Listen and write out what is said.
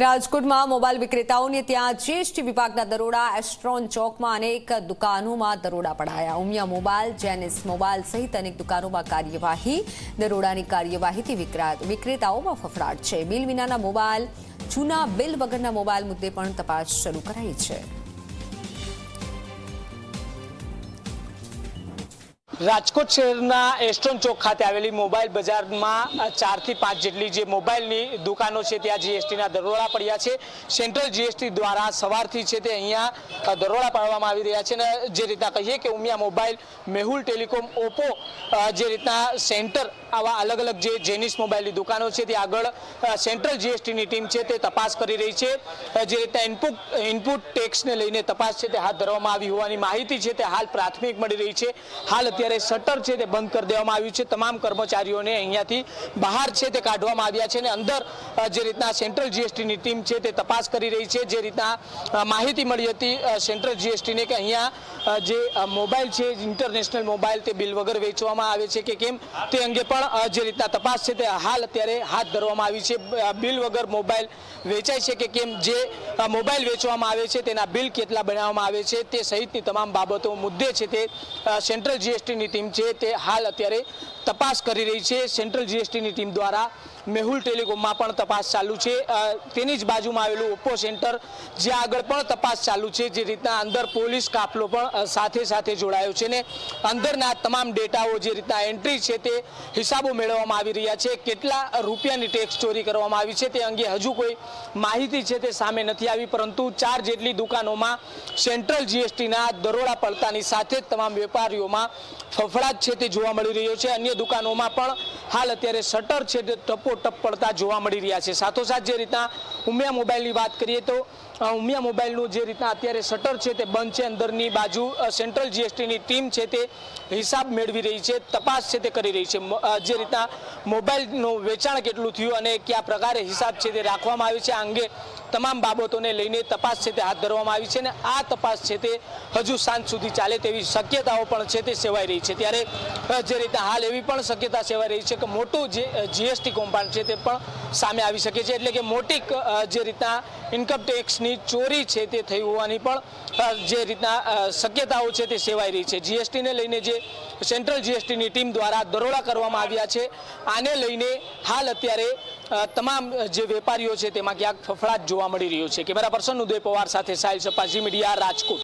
રાજકોટમાં મોબાઈલ વિક્રેતાઓને ત્યાં જીએસટી વિભાગના દરોડા, એસ્ટ્રોન ચોકમાં અનેક દુકાનોમાં દરોડા પડાયા. ઉમિયા મોબાઈલ, જેનિસ મોબાઈલ સહિત અનેક દુકાનોમાં કાર્યવાહી, દરોડાની કાર્યવાહીથી વિક્રેતાઓમાં ફફડાટ છે. બિલ વિનાના મોબાઈલ, જૂના બિલ વગરના મોબાઈલ મુદ્દે પણ તપાસ શરૂ કરાઈ છે. રાજકોટ શહેરના એસ્ટોન ચોક ખાતે આવેલી મોબાઈલ બજારમાં ચારથી પાંચ જેટલી જે મોબાઈલની દુકાનો છે, ત્યાં જીએસટીના દરોડા પડ્યા છે. સેન્ટ્રલ જીએસટી દ્વારા સવારથી છે તે અહીંયા દરોડા પાડવામાં આવી રહ્યા છે. અને જે રીતના કહીએ કે Umiya mobile, Mehul telecom, Oppo જે રીતના સેન્ટર આવા અલગ અલગ જે જેનિસ મોબાઈલની દુકાનો છે, તે આગળ સેન્ટ્રલ જીએસટીની ટીમ છે તે તપાસ કરી રહી છે. જે રીતના ઇનપુટ ઇનપુટ ટેક્સને લઈને તપાસ છે તે હાથ ધરવામાં આવી હોવાની માહિતી છે તે હાલ પ્રાથમિક મળી રહી છે. હાલ અત્યારે શટર છે તે બંધ કરી દેવામાં આવ્યું છે. તમામ કર્મચારીઓને અહીંયાથી બહાર છે તે કાઢવામાં આવ્યા છે અને અંદર જે રીતના સેન્ટ્રલ જીએસટીની ટીમ છે તે તપાસ કરી રહી છે. જે રીતના માહિતી મળી હતી સેન્ટ્રલ જીએસટીને કે અહીંયા જે મોબાઈલ છે, ઇન્ટરનેશનલ મોબાઈલ તે બિલ વગર વેચવામાં આવે છે કે કેમ તે અંગે પણ જે રીતના તપાસ છે તે હાલ અત્યારે હાથ ધરવામાં આવી છે. બિલ વગર મોબાઈલ વેચાય છે કે કેમ જે મોબાઈલ વેચવામાં આવે છે તેના બિલ કેટલા બનાવવામાં આવે છે તે સહિતની તમામ બાબતો મુદ્દે છે તે સેન્ટ્રલ સેન્ટ્રલ જીએસટીની ટીમ છે તે હાલ અત્યારે તપાસ કરી રહી છે સેન્ટ્રલ જીએસટીની ટીમ દ્વારા. મેહુલ ટેલિકોમમાં પણ તપાસ ચાલુ છે. તેની જ બાજુમાં આવેલું ઓપ્પો સેન્ટર, જ્યાં આગળ પણ તપાસ ચાલુ છે. જે રીતના અંદર પોલીસ કાફલો પણ સાથે સાથે જોડાયો છે ને અંદરના તમામ ડેટાઓ જે રીતના એન્ટ્રી છે તે હિસાબો મેળવવામાં આવી રહ્યા છે. કેટલા રૂપિયાની ટેક્સ ચોરી કરવામાં આવી છે તે અંગે હજુ કોઈ માહિતી છે તે સામે નથી આવી, પરંતુ ચાર જેટલી દુકાનોમાં સેન્ટ્રલ જીએસટીના દરોડા પડતાની સાથે જ તમામ વેપારીઓમાં ફફડાટ છે તે જોવા મળી રહ્યો છે. અન્ય દુકાનોમાં પણ હાલ અત્યારે શટર છે ટપો ટપ પડતા જોવા મળી રહ્યા છે. સાથોસાથ જે રીતના ઉમિયા મોબાઈલની વાત કરીએ તો ઉમિયા મોબાઈલનું જે રીતના અત્યારે શટર છે તે બંધ છે, અંદરની બાજુ સેન્ટ્રલ જીએસટીની ટીમ છે તે હિસાબ મેળવી રહી છે, તપાસ છે તે કરી રહી છે. જે રીતના મોબાઈલનું વેચાણ કેટલું થયું અને કયા પ્રકારે હિસાબ છે તે રાખવામાં આવ્યો છે, આ અંગે તમામ બાબતોને લઈને તપાસ છે તે હાથ ધરવામાં આવી છે અને આ તપાસ છે તે હજુ સાંજ સુધી ચાલે તેવી શક્યતાઓ પણ છે તે સેવાઈ રહી છે. ત્યારે જે રીતે હાલ એવી પણ શક્યતા સેવાઈ રહી છે કે મોટું જે જીએસટી કૌભાંડ છે તે પણ સામે આવી શકે છે. એટલે કે મોટી જે રીતના ઇન્કમ ટેક્સની ચોરી છે તે થઈ હોવાની પણ જે રીતના શક્યતાઓ છે તે સેવાઈ રહી છે. જીએસટીને લઈને જે સેન્ટ્રલ જીએસટીની ટીમ દ્વારા દરોડા કરવામાં આવ્યા છે, આને લઈને હાલ અત્યારે તમામ જે વેપારીઓ છે તેમાં ક્યાંક ફફડાટ જોવા મળી રહ્યો છે. કેમેરા પર્સન ઉદય પવાર સાથે સાહિલ સપાજી મીડિયા રાજકોટ.